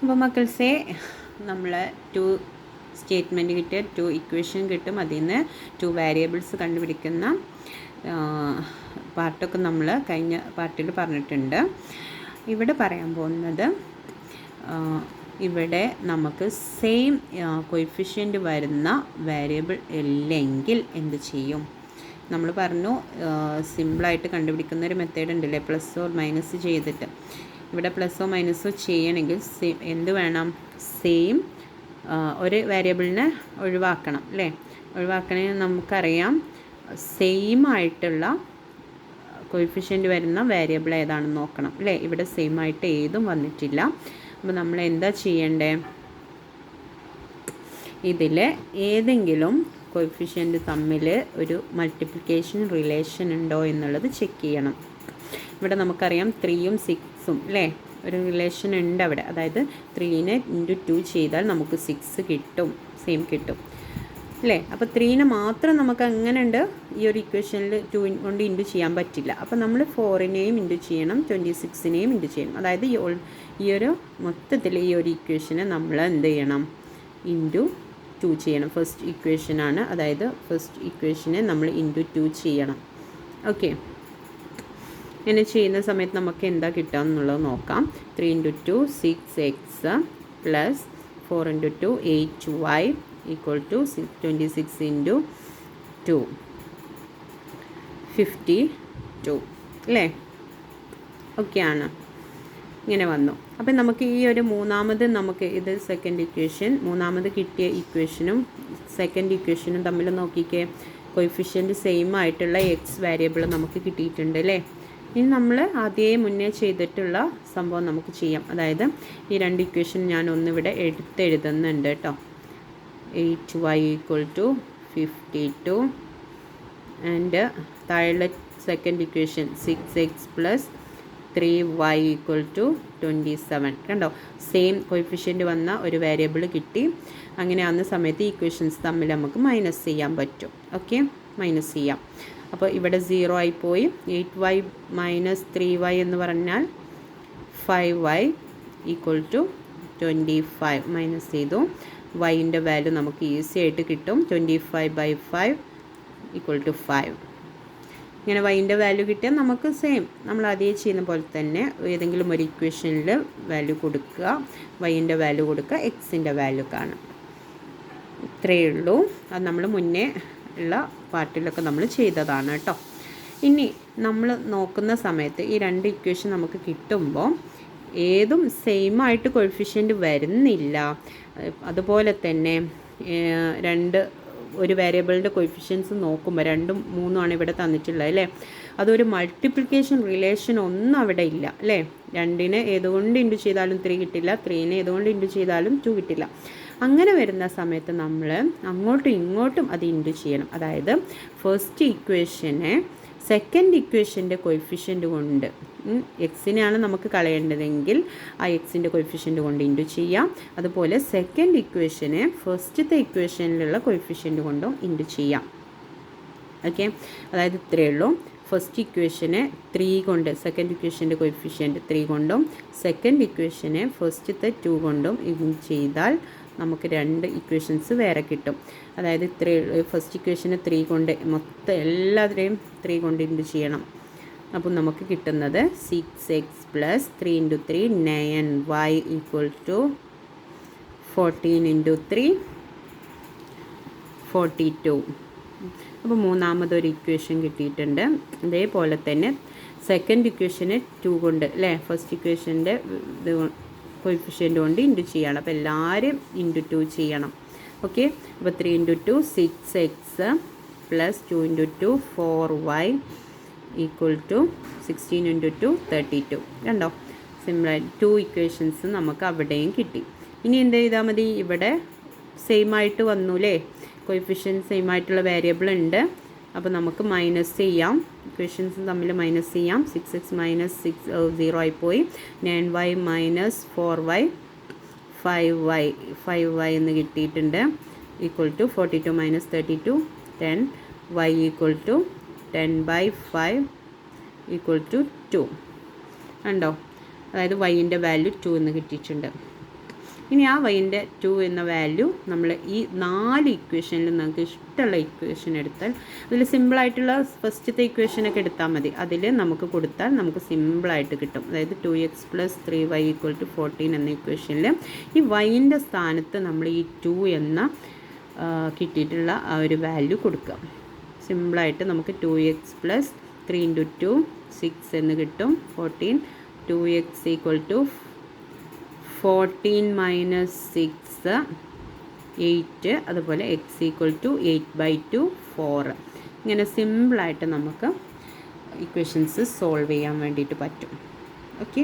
അപ്പോൾ മക്കൾസേ നമ്മൾ ടു സ്റ്റേറ്റ്മെന്റ് കിട്ടിയ ടു ഇക്വേഷൻ കിട്ടും. അതിൽ നിന്ന് ടു വേരിയബിൾസ് കണ്ടുപിടിക്കുന്ന പാർട്ടൊക്കെ നമ്മൾ കഴിഞ്ഞ പാർട്ടിൽ പറഞ്ഞിട്ടുണ്ട്. ഇവിടെ പറയാൻ പോകുന്നത് ഇവിടെ നമുക്ക് സെയിം കൊയിഫിഷ്യന്റ് വരുന്ന വേരിയബിൾ ഇല്ലെങ്കിൽ എന്ത് ചെയ്യും? നമ്മൾ പറഞ്ഞു സിമ്പിളായിട്ട് കണ്ടുപിടിക്കുന്ന ഒരു മെത്തേഡ് ഉണ്ടല്ലേ പ്ലസ് ഓർ മൈനസ് ചെയ്തിട്ട്. ഇവിടെ പ്ലസ്സോ മൈനസോ ചെയ്യണമെങ്കിൽ സെയിം എന്ത് വേണം? സെയിം ഒരു വേരിയബിളിനെ ഒഴിവാക്കണം അല്ലേ? ഒഴിവാക്കണമെങ്കിൽ നമുക്കറിയാം. സെയിം ആയിട്ടുള്ള കോയിഫിഷ്യന്റ് വരുന്ന വേരിയബിൾ ഏതാണെന്ന് നോക്കണം അല്ലേ? ഇവിടെ സെയിം ആയിട്ട് ഏതും വന്നിട്ടില്ല. അപ്പോൾ നമ്മൾ എന്താ ചെയ്യണ്ടേ? ഇതിൽ ഏതെങ്കിലും കോയിഫിഷ്യന്റ് തമ്മിൽ ഒരു മൾട്ടിപ്ലിക്കേഷൻ റിലേഷൻ ഉണ്ടോ എന്നുള്ളത് ചെക്ക് ചെയ്യണം. ഇവിടെ നമുക്കറിയാം ത്രീയും സിക്സും അല്ലേ ഒരു റിലേഷൻ ഉണ്ട് അവിടെ. അതായത് ത്രീനെ ഇന്റു ടു ചെയ്താൽ നമുക്ക് സിക്സ് കിട്ടും സെയിം കിട്ടും അല്ലേ അപ്പോൾ ത്രീനെ മാത്രം നമുക്ക് അങ്ങനെ ഉണ്ട് ഈ ഒരു ഇക്വേഷനിൽ ടു കൊണ്ട് ഇന്റു ചെയ്യാൻ പറ്റില്ല. അപ്പോൾ നമ്മൾ ഫോറിനെയും ഇന്റു ചെയ്യണം ട്വന്റി സിക്സിനെയും ഇന്റു ചെയ്യണം. അതായത് ഈ ഈ ഒരു മൊത്തത്തിൽ ഈ ഒരു ഇക്വേഷനെ നമ്മൾ എന്ത് ചെയ്യണം? ഇന്റു ടു ചെയ്യണം. ഫസ്റ്റ് ഇക്വേഷനാണ് അതായത് ഫസ്റ്റ് ഇക്വേഷനെ നമ്മൾ ഇന്റു ടു ചെയ്യണം. ഓക്കെ ഇങ്ങനെ ചെയ്യുന്ന സമയത്ത് നമുക്ക് എന്താ കിട്ടുക എന്നുള്ളത് നോക്കാം. Three into two six x plus four into two eight y equal to six twenty six into two fifty two അല്ലേ ഒക്കെയാണ് ഇങ്ങനെ വന്നു. അപ്പം നമുക്ക് ഈ ഒരു മൂന്നാമത് നമുക്ക് ഇത് സെക്കൻഡ് ഇക്വേഷൻ മൂന്നാമത് കിട്ടിയ ഇക്വേഷനും സെക്കൻഡ് ഇക്വേഷനും തമ്മിൽ നോക്കിക്കേ കൊയിഫിഷ്യന്റ് സെയിം ആയിട്ടുള്ള എക്സ് വേരിയബിൾ നമുക്ക് കിട്ടിയിട്ടുണ്ട് അല്ലേ ഇനി നമ്മൾ അതേ മുന്നേ ചെയ്തിട്ടുള്ള സംഭവം നമുക്ക് ചെയ്യാം. അതായത് ഈ രണ്ട് ഇക്വേഷൻ ഞാൻ ഒന്നിവിടെ എടുത്തെഴുതുന്നുണ്ട് കേട്ടോ. Eight y equal to fifty two and താഴെ second equation six x plus three y equal to twenty seven കണ്ടോ? സെയിം കോഫിഷ്യന്റ് വന്ന ഒരു വേരിയബിൾ കിട്ടി. അങ്ങനെ ആകുന്ന സമയത്ത് ഇക്വേഷൻസ് തമ്മിൽ നമുക്ക് മൈനസ് ചെയ്യാൻ പറ്റും. ഓക്കെ മൈനസ് ചെയ്യാം. അപ്പോൾ ഇവിടെ സീറോ ആയിപ്പോയി. പോയി eight y minus three y എന്ന് പറഞ്ഞാൽ five y equal to twenty five minus ചെയ്തു വൈന്റെ വാല്യൂ നമുക്ക് ഈസി ആയിട്ട് കിട്ടും. Twenty five by five equal to five ഇങ്ങനെ വൈന്റെ വാല്യൂ കിട്ടിയാൽ നമുക്ക് സെയിം നമ്മൾ അതേ ചെയ്യുന്ന പോലെ തന്നെ ഏതെങ്കിലും ഒരു ഇക്വേഷനിൽ വാല്യൂ കൊടുക്കുക. വൈന്റെ വാല്യൂ കൊടുക്കുക. എക്സിന്റെ വാല്യൂ കാണും ഇത്രയേ ഉള്ളൂ. അത് നമ്മൾ മുന്നേ ഉള്ള പാർട്ടിലൊക്കെ നമ്മൾ ചെയ്തതാണ് കേട്ടോ. ഇനി നമ്മൾ നോക്കുന്ന സമയത്ത് ഈ രണ്ട് ഇക്വേഷൻ നമുക്ക് കിട്ടുമ്പോൾ ഏതും സെയിം ആയിട്ട് കൊഴിഫിഷ്യന്റ് വരുന്നില്ല. അതുപോലെ തന്നെ രണ്ട് ഒരു വേരിയബിളിന്റെ കൊയിഫിഷ്യൻസ് നോക്കുമ്പോൾ രണ്ടും മൂന്നുമാണ് ഇവിടെ തന്നിട്ടുള്ളത് അല്ലേ? അതൊരു മൾട്ടിപ്ലിക്കേഷൻ റിലേഷൻ ഒന്നും അവിടെ ഇല്ല അല്ലേ? രണ്ടിനെ ഏതുകൊണ്ട് ഇന്റു ചെയ്താലും ത്രീ കിട്ടില്ല ത്രീനെ ഏതുകൊണ്ട് ഇന്റു ചെയ്താലും ടു കിട്ടില്ല. അങ്ങനെ വരുന്ന സമയത്ത് നമ്മൾ അങ്ങോട്ടും ഇങ്ങോട്ടും അത് ഇന്റു ചെയ്യണം. അതായത് ഫസ്റ്റ് ഇക്വേഷനെ സെക്കൻഡ് ഇക്വേഷന്റെ കൊയിഫിഷ്യന്റ് കൊണ്ട് എക്സിനെയാണ് നമുക്ക് കളയേണ്ടതെങ്കിൽ ആ എക്സിന്റെ കൊയിഫിഷ്യന്റ് കൊണ്ട് ഇന്റു ചെയ്യാം. അതുപോലെ സെക്കൻഡ് ഇക്വേഷനെ ഫസ്റ്റത്തെ ഇക്വേഷനിലുള്ള കൊയിഫിഷ്യന്റ് കൊണ്ടും ഇന്റു ചെയ്യാം. ഓക്കെ അതായത് ഇത്രയേ ഉള്ളൂ. ഫസ്റ്റ് ഇക്വേഷനെ ത്രീ കൊണ്ട് സെക്കൻഡ് ഇക്വേഷന്റെ കൊയിഫിഷ്യന്റ് ത്രീ കൊണ്ടും സെക്കൻഡ് ഇക്വേഷനെ ഫസ്റ്റത്തെ ടു കൊണ്ടും ചെയ്താൽ നമുക്ക് രണ്ട് ഇക്വേഷൻസ് വേറെ കിട്ടും. അതായത് ഇത്രേ ഫസ്റ്റ് ഇക്വേഷന് ത്രീ കൊണ്ട് മൊത്തം എല്ലാത്തിനെയും ത്രീ കൊണ്ട് ഇന്റു ചെയ്യണം? അപ്പം നമുക്ക് കിട്ടുന്നത് six x plus three into three nine y equal to fourteen into three forty two അപ്പോൾ മൂന്നാമതൊരു ഇക്വേഷൻ കിട്ടിയിട്ടുണ്ട്. അതേപോലെ തന്നെ സെക്കൻഡ് ഇക്വേഷന് ടു കൊണ്ട് അല്ലേ? ഫസ്റ്റ് ഇക്വേഷന്റെ ഇത് കൊയിഫിഷ്യന്റ് കൊണ്ട് ഇന്റു ചെയ്യണം. അപ്പോൾ എല്ലാവരും ഇന്റു ടു ചെയ്യണം. ഓക്കെ അപ്പോൾ three into two six x plus two into two four y equal to sixteen into two thirty two കണ്ടോ സിമിലർ ടു ഇക്വേഷൻസ് നമുക്ക് അവിടെയും കിട്ടി. ഇനി എന്ത് ചെയ്താൽ മതി? ഇവിടെ സെയിം ആയിട്ട് വന്നു അല്ലേ കൊയിഫിഷ്യൻ സെയിം ആയിട്ടുള്ള വേരിയബിൾ ഉണ്ട്. അപ്പോൾ നമുക്ക് മൈനസ് ചെയ്യാം. ഇക്വേഷൻസ് തമ്മിൽ മൈനസ് ചെയ്യാം. Six x minus six zero ആയിപ്പോയി. Nine y minus four y five y five y എന്ന് കിട്ടിയിട്ടുണ്ട്. Equal to forty two minus thirty two ten y equal to ten by five equal to two ഉണ്ടോ അതായത് വൈന്റെ value to എന്ന് കിട്ടിയിട്ടുണ്ട്. ഇനി ആ വൈന്റെ to എന്ന വാല്യൂ നമ്മൾ ഈ നാല് ഇക്വേഷനിൽ നമുക്ക് ഇഷ്ടമുള്ള ഇക്വേഷൻ എടുത്താൽ അതിൽ സിമ്പിളായിട്ടുള്ള ഫസ്റ്റത്തെ ഇക്വേഷനൊക്കെ എടുത്താൽ മതി. അതിൽ നമുക്ക് കൊടുത്താൽ നമുക്ക് സിമ്പിളായിട്ട് കിട്ടും. അതായത് two x plus three y equal to fourteen എന്ന ഇക്വേഷനിൽ ഈ വൈന്റെ സ്ഥാനത്ത് നമ്മൾ ഈ ടു എന്ന കിട്ടിയിട്ടുള്ള ആ ഒരു വാല്യൂ കൊടുക്കുക സിമ്പിളായിട്ട് നമുക്ക് two x plus three into two six എന്ന് കിട്ടും. Fourteen two x equal to fourteen minus six eight അതുപോലെ x equal to eight by two four ഇങ്ങനെ സിമ്പിളായിട്ട് നമുക്ക് ഇക്വേഷൻസ് സോൾവ് ചെയ്യാൻ വേണ്ടിയിട്ട് പറ്റും. ഓക്കെ